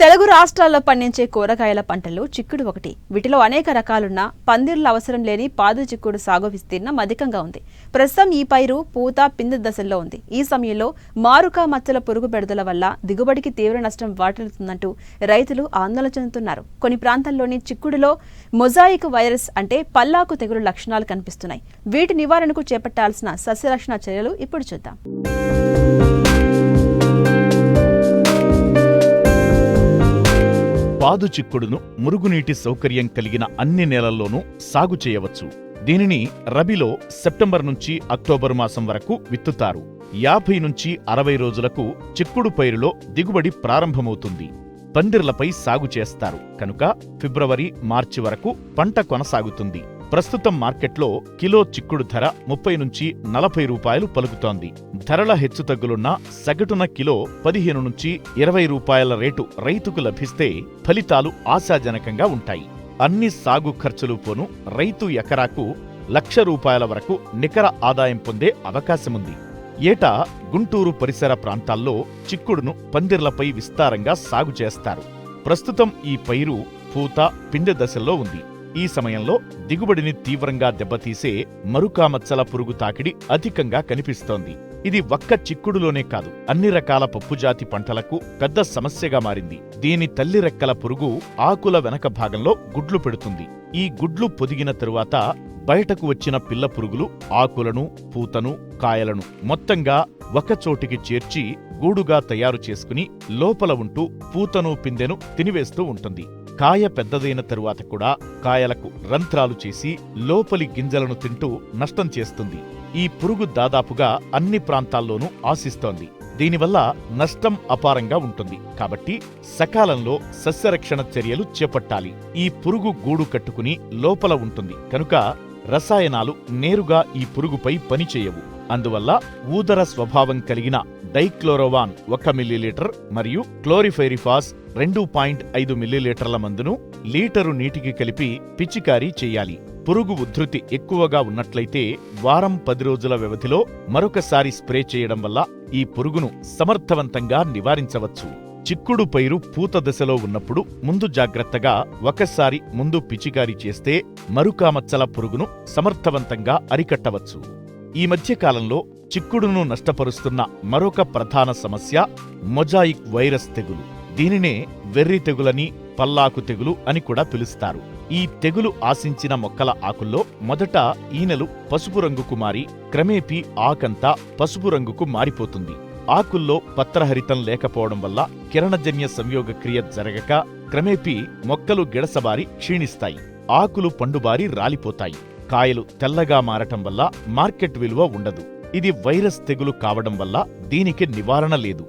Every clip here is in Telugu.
తెలుగు రాష్ట్రాల్లో పండించే కూరగాయల పంటల్లో చిక్కుడు ఒకటి. వీటిలో అనేక రకాలున్న పందిర్ల అవసరం లేని పాదు చిక్కుడు సాగు విస్తీర్ణం అధికంగా ఉంది. ప్రస్తుతం ఈ పైరు పూత పిండి దశల్లో ఉంది. ఈ సమయంలో మారుకా మచ్చల పురుగు బెడదల వల్ల దిగుబడికి తీవ్ర నష్టం వాటిల్లుతుందంటూ రైతులు ఆందోళన చెందుతున్నారు. కొన్ని ప్రాంతాల్లోని చిక్కుడులో మొజాయిక్ వైరస్ అంటే పల్లాకు తెగులు లక్షణాలు కనిపిస్తున్నాయి. వీటి నివారణకు చేపట్టాల్సిన సస్యరక్షణ చర్యలు ఇప్పుడు చూద్దాం. పాదు చిక్కుడును మురుగునీటి సౌకర్యం కలిగిన అన్ని నేలల్లోనూ సాగు చేయవచ్చు. దీనిని రబీలో సెప్టెంబర్ నుంచి అక్టోబర్ మాసం వరకు విత్తుతారు. యాభై నుంచి అరవై రోజులకు చిక్కుడు పైరులో దిగుబడి ప్రారంభమవుతుంది. పందిర్లపై సాగు చేస్తారు. కనుక ఫిబ్రవరి మార్చి వరకు పంట కొనసాగుతుంది. ప్రస్తుతం మార్కెట్లో కిలో చిక్కుడు ధర ముప్పై నుంచి నలభై రూపాయలు పలుకుతోంది. ధరల హెచ్చుతగ్గులున్న సగటున కిలో పదిహేను నుంచి ఇరవై రూపాయల రేటు రైతుకు లభిస్తే ఫలితాలు ఆశాజనకంగా ఉంటాయి. అన్ని సాగు ఖర్చులు పోను రైతు ఎకరాకు లక్ష రూపాయల వరకు నికర ఆదాయం పొందే అవకాశముంది. ఏటా గుంటూరు పరిసర ప్రాంతాల్లో చిక్కుడును పందిర్లపై విస్తారంగా సాగు చేస్తారు. ప్రస్తుతం ఈ పైరు పూత పిందె దశల్లో ఉంది. ఈ సమయంలో దిగుబడిని తీవ్రంగా దెబ్బతీసే మరుకామచ్చల పురుగు తాకిడి అధికంగా కనిపిస్తోంది. ఇది ఒక్క చిక్కుడులోనే కాదు అన్ని రకాల పప్పుజాతి పంటలకు పెద్ద సమస్యగా మారింది. దీని తల్లి రెక్కల పురుగు ఆకుల వెనక భాగంలో గుడ్లు పెడుతుంది. ఈ గుడ్లు పొదిగిన తరువాత బయటకు వచ్చిన పిల్ల పురుగులు ఆకులను పూతను కాయలను మొత్తంగా ఒకచోటికి చేర్చి గూడుగా తయారు చేసుకుని లోపల ఉంటూ పూతను పిందెను తినివేస్తూ ఉంటుంది. కాయ పెద్దదైన తరువాత కూడా కాయలకు రంధ్రాలు చేసి లోపలి గింజలను తింటూ నష్టం చేస్తుంది. ఈ పురుగు దాదాపుగా అన్ని ప్రాంతాల్లోనూ ఆశిస్తోంది. దీనివల్ల నష్టం అపారంగా ఉంటుంది. కాబట్టి సకాలంలో సస్యరక్షణ చర్యలు చేపట్టాలి. ఈ పురుగు గూడు కట్టుకుని లోపల ఉంటుంది. కనుక రసాయనాలు నేరుగా ఈ పురుగుపై పనిచేయవు. అందువల్ల ఊదర స్వభావం కలిగిన డైక్లోరోవాన్ ఒక మిల్లీలీటర్ మరియు క్లోరిఫైరిఫాస్ రెండు పాయింట్ ఐదు మిల్లీలీటర్ల మందును లీటరు నీటికి కలిపి పిచికారీ చేయాలి. పురుగు ఉధృతి ఎక్కువగా ఉన్నట్లయితే వారం పది రోజుల వ్యవధిలో మరొకసారి స్ప్రే చేయడం వల్ల ఈ పురుగును సమర్థవంతంగా నివారించవచ్చు. చిక్కుడు పైరు పూత దశలో ఉన్నప్పుడు ముందు జాగ్రత్తగా ఒకసారి ముందు పిచికారీ చేస్తే మరుకామచ్చల పురుగును సమర్థవంతంగా అరికట్టవచ్చు. ఈ మధ్యకాలంలో చిక్కుడును నష్టపరుస్తున్న మరొక ప్రధాన సమస్య మొజాయిక్ వైరస్ తెగులు. దీనినే వెర్రి తెగులని పల్లాకు తెగులు అని కూడా పిలుస్తారు. ఈ తెగులు ఆశించిన మొక్కల ఆకుల్లో మొదట ఈనెలు పసుపు రంగుకు మారి క్రమేపీ ఆకంతా పసుపు రంగుకు మారిపోతుంది. ఆకుల్లో పత్రహరితం లేకపోవడం వల్ల కిరణజన్య సంయోగ క్రియ జరగక క్రమేపీ మొక్కలు గిడసబారి క్షీణిస్తాయి. ఆకులు పండుబారి రాలిపోతాయి. కాయలు తెల్లగా మారటం వల్ల మార్కెట్ విలువ ఉండదు. ఇది వైరస్ తెగులు కావడం వల్ల దీనికి నివారణ లేదు.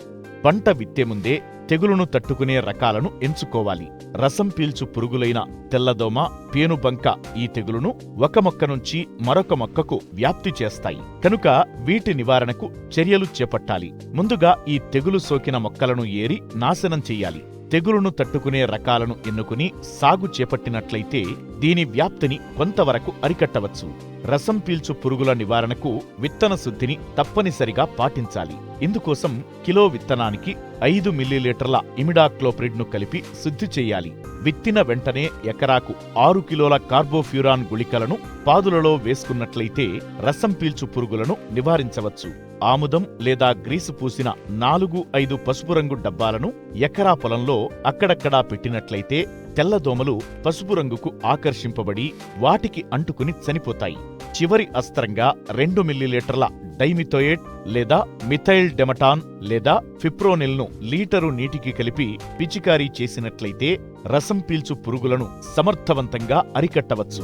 పంట విత్తే ముందే తెగులును తట్టుకునే రకాలను ఎంచుకోవాలి. రసం పీల్చు పురుగులైన తెల్లదోమ పేనుబంక ఈ తెగులును ఒక మొక్క నుంచి మరొక మొక్కకు వ్యాప్తి చేస్తాయి. కనుక వీటి నివారణకు చర్యలు చేపట్టాలి. ముందుగా ఈ తెగులు సోకిన మొక్కలను ఏరి నాశనం చెయ్యాలి తెగులును తట్టుకునే రకాలను ఎన్నుకుని సాగు చేపట్టినట్లయితే దీని వ్యాప్తిని కొంతవరకు అరికట్టవచ్చు. రసం పీల్చు పురుగుల నివారణకు విత్తన శుద్ధిని తప్పనిసరిగా పాటించాలి. ఇందుకోసం కిలో విత్తనానికి ఐదు మిల్లీలీటర్ల ఇమిడాక్లోప్రిడ్ను కలిపి శుద్ధి చేయాలి. విత్తిన వెంటనే ఎకరాకు ఆరు కిలోల కార్బోఫ్యూరాన్ గుళికలను పాదులలో వేసుకున్నట్లయితే రసం పీల్చు పురుగులను నివారించవచ్చు. ఆముదం లేదా గ్రీసు పూసిన నాలుగు ఐదు పసుపు రంగు డబ్బాలను ఎకరా పొలంలో అక్కడక్కడా పెట్టినట్లయితే తెల్లదోమలు పసుపు రంగుకు ఆకర్షింపబడి వాటికి అంటుకుని చనిపోతాయి. చివరి అస్త్రంగా రెండు మిల్లీలీటర్ల డైమిథోయేట్ లేదా మిథైల్ డెమటాన్ లేదా ఫిప్రోనిల్ను లీటరు నీటికి కలిపి పిచికారీ చేసినట్లయితే రసం పీల్చు పురుగులను సమర్థవంతంగా అరికట్టవచ్చు.